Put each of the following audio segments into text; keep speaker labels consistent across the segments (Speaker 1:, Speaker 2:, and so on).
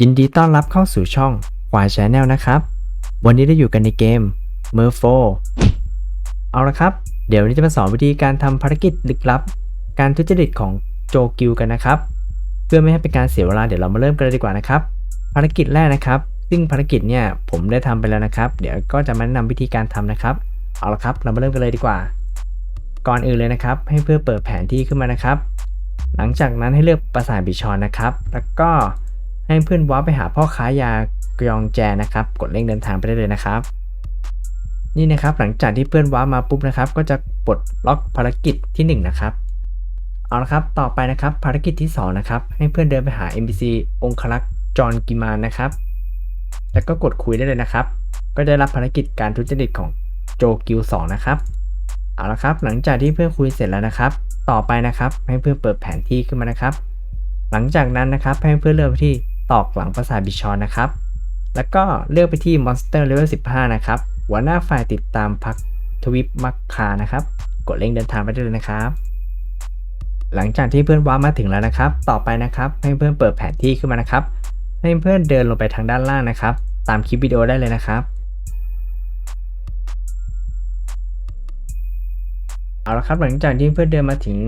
Speaker 1: ยินดีต้อนรับเข้าสู่ช่องควายชาแนลนะครับ วันนี้ได้อยู่กันในเกม m e r f o เอาละครับ เดี๋ยววันนี้จะมาสอนวิธีการทำภารกิจลึกลับ การทุจริตของโจกิวกันนะครับ เพื่อไม่ให้เป็นการเสียเวลาเดี๋ยวเรามาเริ่มกันเลยดีกว่านะครับ ภารกิจแรกนะครับ ซึ่งภารกิจเนี่ยผมได้ทำไปแล้วนะครับ เดี๋ยวก็จะมาแนะนำวิธีการทำนะครับ เอาละครับเรามาเริ่มกันเลยดีกว่า ก่อนอื่นเลยนะครับ ให้เพื่อเปิดแผนที่ขึ้นมานะครับ หลังจากนั้นให้เลือกปราสาทบิชอนนะครับ แล้วก็ ให้เพื่อนวาร์ปไปหาพ่อค้ายากยองแจนะครับ กดเร่งเดินทางไปได้เลยนะครับ นี่นะครับหลังจากที่เพื่อนวาร์ปมาปุ๊บนะครับ ก็จะปลดล็อกภารกิจที่ 1 นะครับ เอาละครับต่อไปนะครับภารกิจที่ 2 นะครับ ให้เพื่อนเดินไปหา NPC องคลักษ์จอห์นกิมานนะครับ แล้วก็กดคุยได้เลยนะครับ ก็ได้รับภารกิจการทุจริตของโจกิว2นะครับเอาละครับหลังจากที่เพื่อนคุยเสร็จแล้วนะครับ ต่อไปนะครับให้เพื่อนเปิดแผนที่ขึ้นมานะครับ หลังจากนั้นนะครับให้เพื่อนเลือกที่ ตอกหลังปราสาทบิชอนนะครับ แล้วก็เลือกไปที่ Monster Level 15 นะครับ หัวหน้าฝ่ายติดตามพักทวิปมักคานะครับ กดเร่งเดินทางไปได้เลยนะครับ หลังจากที่เพื่อนว้ามาถึงแล้วนะครับ ต่อไปนะครับ ให้เพื่อนเปิดแผนที่ขึ้นมานะครับ ให้เพื่อนเดินลงไปทางด้านล่างนะครับ ตามคลิปวิดีโอได้เลยนะครับเอาละครับหลังจากที่เพื่อนเดินมาถึง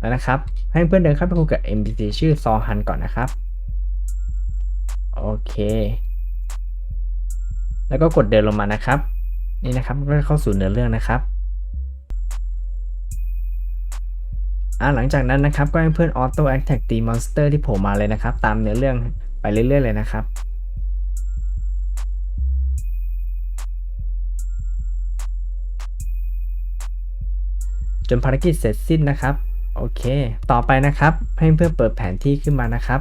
Speaker 1: แล้วนะครับ ให้เพื่อนเดินเข้าไปคุยกับ NPC ชื่อซอฮันก่อนนะครับ โอเค แล้วก็กดเดินลงมานะครับ นี่นะครับก็เข้าสู่เนื้อเรื่องนะครับอ่าหลังจากนั้นนะครับก็ให้เพื่อนออโต้แอคแท็กตีมอนสเตอร์ที่โผล่มาเลยนะครับ ตามเนื้อเรื่องไปเรื่อยๆเลยนะครับจนภารกิจเสร็จสิ้นนะครับ โอเค ต่อไปนะครับ ให้เพื่อนเปิดแผนที่ขึ้นมานะครับ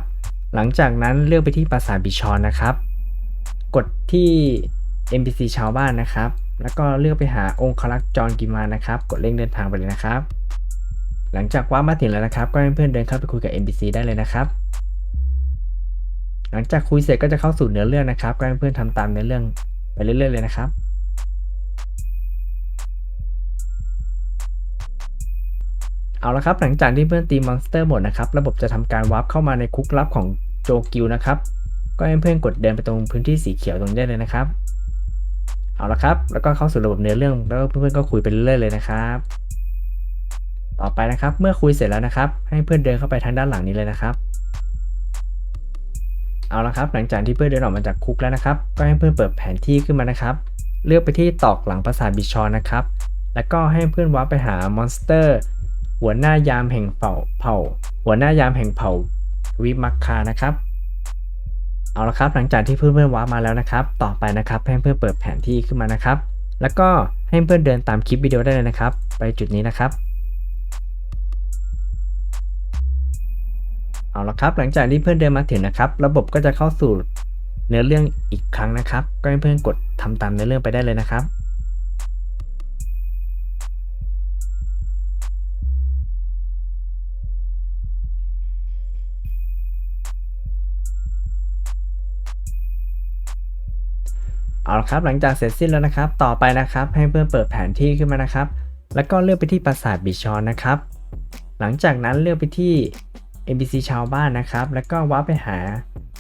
Speaker 1: หลังจากนั้นเลือกไปที่ปราสาทบิชอนนะครับ กดที่ NPC ชาวบ้านนะครับ แล้วก็เลือกไปหาองค์คลักษ์จอนกิมานะครับ กดเร่งเดินทางไปเลยนะครับ หลังจากว่ามาถึงแล้วนะครับ ก็ให้เพื่อนเดินเข้าไปคุยกับ NPC ได้เลยนะครับ หลังจากคุยเสร็จก็จะเข้าสู่เนื้อเรื่องนะครับ ก็ให้เพื่อนทำตามเนื้อเรื่องไปเรื่อยๆเลยนะครับเอาละครับหลังจากที่เพื่อนตีมอนสเตอร์หมดนะครับ ระบบจะทำการวาร์ปเข้ามาในคุกลับของ โจกิวนะครับ ก็ให้เพื่อนกดเดินไปตรงพื้นที่สีเขียวตรงนี้เลยนะครับ เอาละครับ แล้วก็เข้าสู่ระบบเนื้อเรื่อง แล้วเพื่อนๆก็คุยไปเรื่อยเลยนะครับ ต่อไปนะครับ เมื่อคุยเสร็จแล้วนะครับ ให้เพื่อนเดินเข้าไปทางด้านหลังนี้เลยนะครับ เอาละครับ หลังจากที่เพื่อนเดินออกมาจากคุกแล้วนะครับ ก็ให้เพื่อนเปิดแผนที่ขึ้นมานะครับ เลือกไปที่ตอกหลังปราสาทบิชอนนะครับ แล้วก็ให้เพื่อนวาร์ปไปหามอนสเตอร์หัวหน้ายามแห่งเผ่าเผ่า หัวหน้ายามแห่งเผ่า วิมักคานะครับ เอาละครับหลังจากที่เพื่อนเพื่อนว้ามาแล้วนะครับ ต่อไปนะครับให้เพื่อนเปิดแผนที่ขึ้นมานะครับ แล้วก็ให้เพื่อนเดินตามคลิปวิดีโอได้เลยนะครับ ไปจุดนี้นะครับเอาละครับหลังจากที่เพื่อนเดินมาถึงนะครับ ระบบก็จะเข้าสู่เนื้อเรื่องอีกครั้งนะครับ ก็ให้เพื่อนกดทำตามเนื้อเรื่องไปได้เลยนะครับ เอาละครับหลังจากเสร็จสิ้นแล้วนะครับ ต่อไปนะครับให้เพื่อนเปิดแผนที่ขึ้นมานะครับ แล้วก็เลือกไปที่ปราสาทบิชอนนะครับ หลังจากนั้นเลือกไปที่ NPC ชาวบ้านนะครับ แล้วก็ว้าร์ปไปหา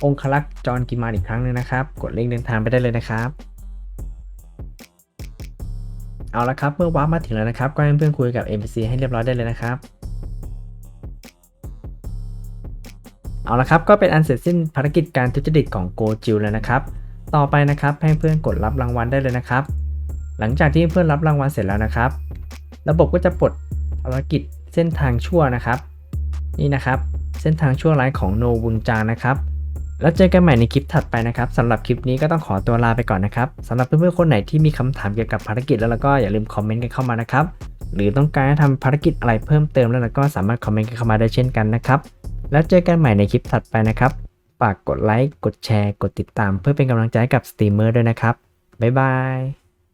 Speaker 1: องคลักษ์จอนกิมานอีกครั้งหนึงนะครับ กดเร่งเดินทางไปได้เลยนะครับ เอาละครับเมื่อว้าร์ปมาถึงแล้วนะครับ ก็ให้เพื่อนคุยกับ NPC ให้เรียบร้อยได้เลยนะครับเอาละครับก็เป็นอันเสร็จสิ้นภารกิจการทุจริตของโกจิลแล้วนะครับ ต่อไปนะครับให้เพื่อนกดรับรางวัลได้เลยนะครับ หลังจากที่เพื่อนรับรางวัลเสร็จแล้วนะครับ ระบบก็จะปลดภารกิจเส้นทางชั่วนะครับ นี่นะครับเส้นทางชั่วร้ายของโนบุนจางนะครับ แล้วเจอกันใหม่ในคลิปถัดไปนะครับสำหรับคลิปนี้ก็ต้องขอตัวลาไปก่อนนะครับสำหรับเพื่อนๆคนไหนที่มีคำถามเกี่ยวกับภารกิจแล้วก็อย่าลืมคอมเมนต์กันเข้ามานะครับหรือต้องการให้ทำภารกิจอะไรเพิ่มเติมแล้วก็สามารถคอมเมนต์กันเข้ามาได้เช่นกันนะครับ แล้วเจอกันใหม่ในคลิปถัดไปนะครับ ฝากกดไลค์ กดแชร์ กดติดตามเพื่อเป็นกำลังใจกับสตรีมเมอร์ด้วยนะครับ บ๊ายบาย